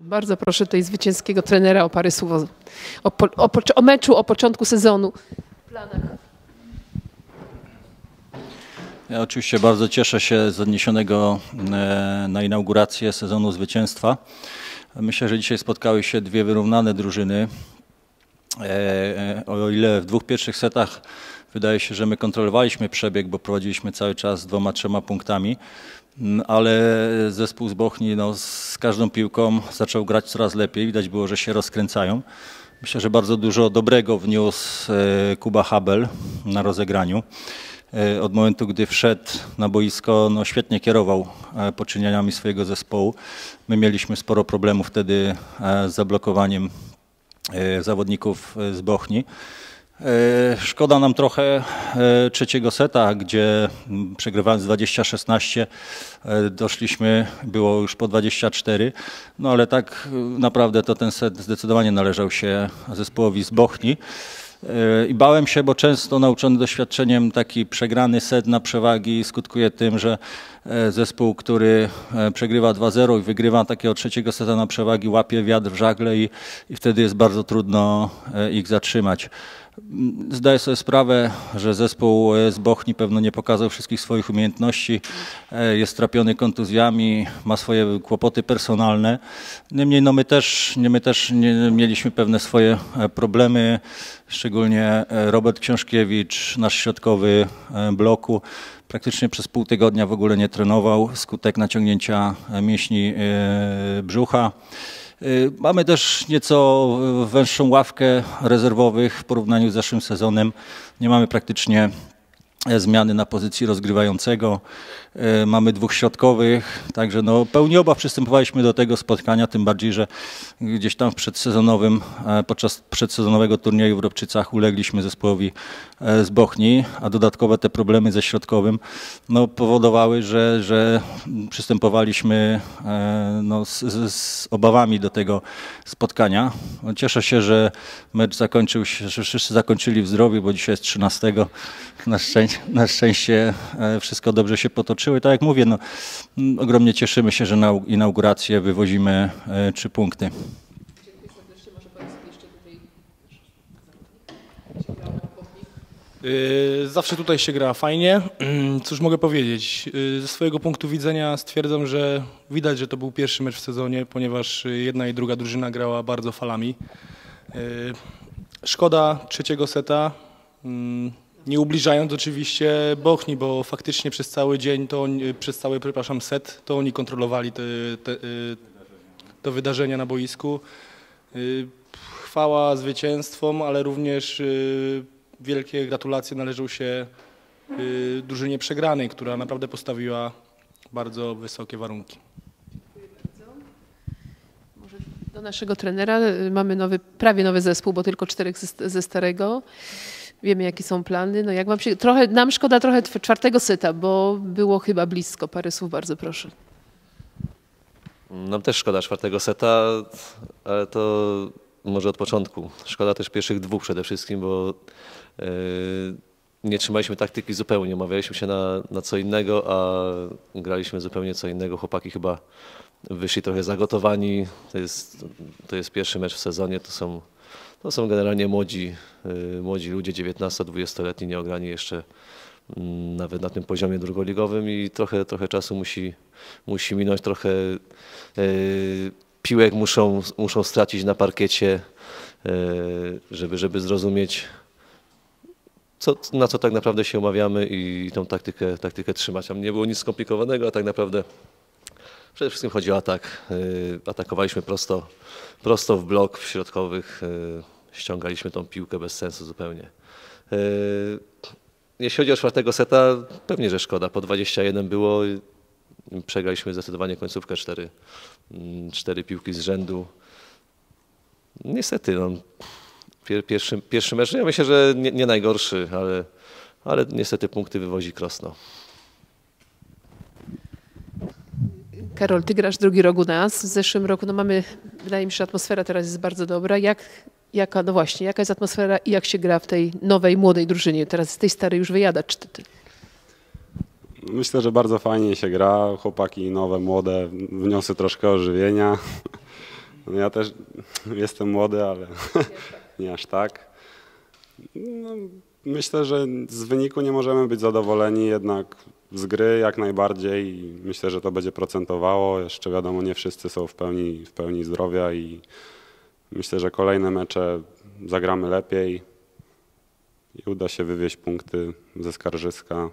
Bardzo proszę tutaj zwycięskiego trenera o parę słów o, o, o, o meczu, o początku sezonu. Planach. Ja oczywiście bardzo cieszę się z odniesionego e, na inaugurację sezonu zwycięstwa. Myślę, że dzisiaj spotkały się dwie wyrównane drużyny. E, O ile w dwóch pierwszych setach wydaje się, że my kontrolowaliśmy przebieg, bo prowadziliśmy cały czas dwoma, trzema punktami, m, ale zespół z Bochni no, z każdą piłką zaczął grać coraz lepiej. Widać było, że się rozkręcają. Myślę, że bardzo dużo dobrego wniósł e, Kuba Habel na rozegraniu. E, Od momentu, gdy wszedł na boisko, no świetnie kierował e, poczynieniami swojego zespołu. My mieliśmy sporo problemów wtedy z zablokowaniem zawodników z Bochni. E, Szkoda nam trochę e, trzeciego seta, gdzie przegrywając 20-16 e, doszliśmy, było już po 24, no ale tak naprawdę to ten set zdecydowanie należał się zespołowi z Bochni. I bałem się, bo często nauczony doświadczeniem taki przegrany set na przewagi skutkuje tym, że zespół, który przegrywa 2-0 i wygrywa takiego trzeciego seta na przewagi, łapie wiatr w żagle i, i wtedy jest bardzo trudno ich zatrzymać. Zdaję sobie sprawę, że zespół z Bochni pewno nie pokazał wszystkich swoich umiejętności, e, jest trapiony kontuzjami, ma swoje kłopoty personalne. Niemniej no my też, nie, my też nie, mieliśmy pewne swoje e, problemy, szczególnie e, Robert Książkiewicz, nasz środkowy bloku, praktycznie przez pół tygodnia w ogóle nie trenował, skutek naciągnięcia mięśni brzucha. Y, Mamy też nieco węższą ławkę rezerwowych w porównaniu z zeszłym sezonem. Nie mamy praktycznie zmiany na pozycji rozgrywającego. E, Mamy dwóch środkowych, także no, pełni obaw przystępowaliśmy do tego spotkania, tym bardziej, że gdzieś tam w przedsezonowym, e, podczas przedsezonowego turnieju w Robczycach ulegliśmy zespołowi e, z Bochni, a dodatkowe te problemy ze środkowym no, powodowały, że, że przystępowaliśmy e, no, z, z, obawami do tego spotkania. Cieszę się, że mecz zakończył się, że wszyscy zakończyli w zdrowiu, bo dzisiaj jest 13. Na szczęście, na szczęście e, wszystko dobrze się potoczyło. I tak jak mówię, no, mm, ogromnie cieszymy się, że na inaugurację wywozimy e, trzy punkty. Yy, Zawsze tutaj się gra fajnie. Cóż mogę powiedzieć? Yy, Ze swojego punktu widzenia stwierdzam, że widać, że to był pierwszy mecz w sezonie, ponieważ jedna i druga drużyna grała bardzo falami. Yy, Szkoda trzeciego seta, mm, nie ubliżając oczywiście Bochni, bo faktycznie przez cały dzień, to oni, przez cały, przepraszam, set, to oni kontrolowali te, te, yy, to wydarzenia na boisku. Yy, Chwała zwycięstwom, ale również yy, wielkie gratulacje należą się drużynie przegranej, która naprawdę postawiła bardzo wysokie warunki. Do naszego trenera y, mamy nowy, prawie nowy zespół, bo tylko czterech ze starego. Wiemy, jakie są plany. No jak wam się, trochę, nam szkoda trochę czwartego seta, bo było chyba blisko. Parę słów bardzo proszę. Nam też szkoda czwartego seta, ale to może od początku. Szkoda też pierwszych dwóch przede wszystkim, bo e, nie trzymaliśmy taktyki zupełnie. Umawialiśmy się na, na co innego, a graliśmy zupełnie co innego. Chłopaki chyba wyszli trochę zagotowani. To jest, to jest pierwszy mecz w sezonie. To są, to są generalnie młodzi, e, młodzi ludzie, 19-20-letni, nieograni jeszcze mm, nawet na tym poziomie drugoligowym i trochę, trochę czasu musi, musi minąć, trochę e, piłek muszą, muszą stracić na parkiecie, e, żeby, żeby zrozumieć, co, na co tak naprawdę się umawiamy i tą taktykę, taktykę trzymać. Tam nie było nic skomplikowanego, a tak naprawdę przede wszystkim chodzi o atak. Atakowaliśmy prosto, prosto w blok w środkowych, ściągaliśmy tą piłkę bez sensu zupełnie. E, Jeśli chodzi o czwartego seta, pewnie, że szkoda. Po 21 było, przegraliśmy zdecydowanie końcówkę 4, cztery piłki z rzędu. Niestety, no, pier, pierwszy, pierwszy mecz, ja myślę, że nie, nie najgorszy, ale, ale niestety punkty wywozi Krosno. Karol, ty grasz drugi rok u nas. W zeszłym roku, no mamy, wydaje mi się, że atmosfera teraz jest bardzo dobra. Jak, jaka, no właśnie, jaka jest atmosfera i jak się gra w tej nowej, młodej drużynie? Teraz z tej starej już wyjada. Czy ty, ty? Myślę, że bardzo fajnie się gra. Chłopaki nowe, młode, wniosły troszkę ożywienia. Ja też jestem młody, ale nie aż tak. No, myślę, że z wyniku nie możemy być zadowoleni, jednak z gry jak najbardziej myślę, że to będzie procentowało. Jeszcze wiadomo, nie wszyscy są w pełni, w pełni zdrowia i myślę, że kolejne mecze zagramy lepiej i uda się wywieźć punkty ze Skarżyska.